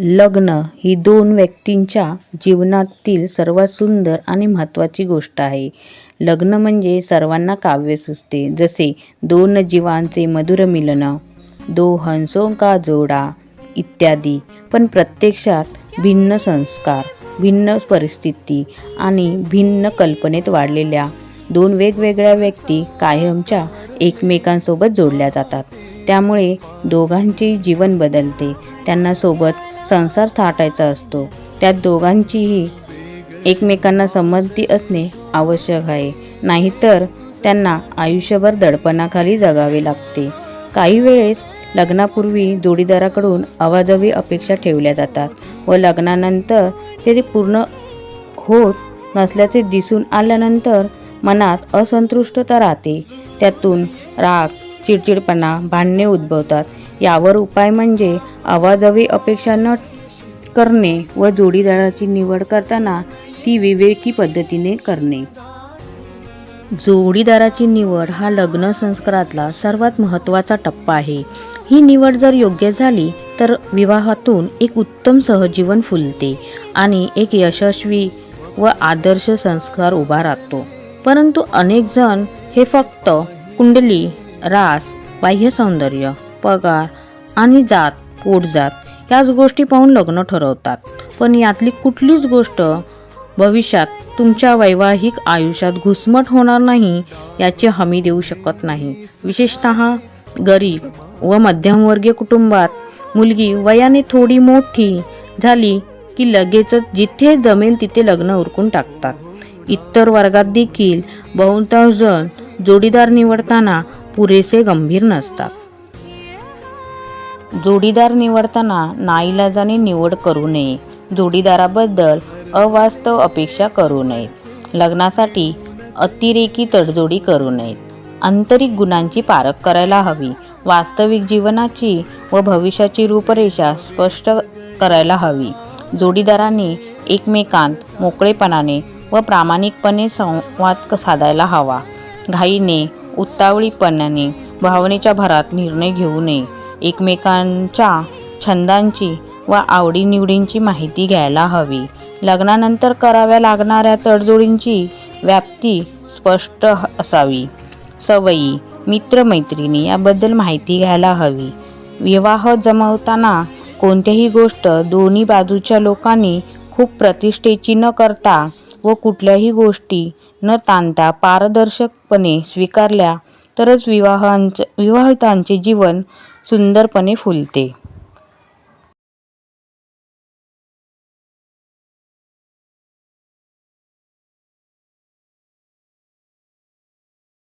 लग्न ही दोन व्यक्तींच्या जीवनातील सर्वात सुंदर आणि महत्त्वाची गोष्ट आहे. लग्न म्हणजे सर्वांना काव्य सुचते जसे दोन जीवांचे मधुर मिलन दो हंसों का जोडा इत्यादी. पण प्रत्यक्षात भिन्न संस्कार भिन्न परिस्थिती आणि भिन्न कल्पनेत वाढलेल्या दोन वेगवेगळ्या व्यक्ती कायमच्या एकमेकांसोबत जोडल्या जातात. त्यामुळे दोघांचे जीवन बदलते. त्यांना सोबत संसार थाटायचा असतो. त्यात दोघांचीही एकमेकांना संमती असणे आवश्यक आहे. नाहीतर त्यांना आयुष्यभर दडपणाखाली जगावे लागते. काही वेळेस लग्नापूर्वी जोडीदाराकडून अवाजवी अपेक्षा ठेवल्या जातात व लग्नानंतर ते पूर्ण होत नसल्याचे दिसून आल्यानंतर मनात असंतुष्टता राहते. त्यातून राग चिडचिडपणा भांडणे उद्भवतात. यावर उपाय म्हणजे आवाजवी अपेक्षा न करणे व जोडीदाराची निवड करताना ती विवेकी पद्धतीने करणे. जोडीदाराची निवड हा लग्न संस्कारातला सर्वात महत्त्वाचा टप्पा आहे. ही निवड जर योग्य झाली तर विवाहातून एक उत्तम सहजीवन फुलते आणि एक यशस्वी व आदर्श संस्कार उभा राहतो. परंतु अनेक जण हे फक्त कुंडली रास बाह्य सौंदर्य पगार आणि जात पोटजात याच गोष्टी पाहून लग्न ठरवतात. पण यातली कुठलीच गोष्ट भविष्यात तुमच्या वैवाहिक आयुष्यात घुसमट होणार नाही याची हमी देऊ शकत नाही. विशेषतः गरीब व मध्यमवर्गीय कुटुंबात मुलगी वयाने थोडी मोठी झाली की लगेचच जिथे जमेल तिथे लग्न उरकून टाकतात. इतर वर्गात देखील बहुतांश जण जोडीदार निवडताना पुरेसे गंभीर नसतात. जोडीदार निवडताना नाईलाजाने निवड करू नये. जोडीदाराबद्दल अवास्तव अपेक्षा करू नयेत लग्नासाठी अतिरेकी तडजोडी करू नयेत आंतरिक गुणांची पारख करायला हवी. वास्तविक जीवनाची व भविष्याची रूपरेषा स्पष्ट करायला हवी. जोडीदारांनी एकमेकांत मोकळेपणाने व प्रामाणिकपणे संवाद साधायला हवा. घाईने उत्तावळीपणाने भावनेच्या भरात निर्णय घेऊ नये. एकमेकांच्या छंदांची व आवडीनिवडींची माहिती घ्यायला हवी. लग्नानंतर कराव्या लागणाऱ्या तडजोडींची व्याप्ती स्पष्ट असावी. सवयी मित्रमैत्रिणी याबद्दल माहिती घ्यायला हवी. विवाह जमवताना कोणत्याही गोष्ट दोन्ही बाजूच्या लोकांनी खूप प्रतिष्ठेची न करता व कुठल्याही गोष्टी न ताणता पारदर्शकपणे स्वीकारल्या तरच विवाहांचं विवाहितांचे जीवन सुंदरपणे फुलते.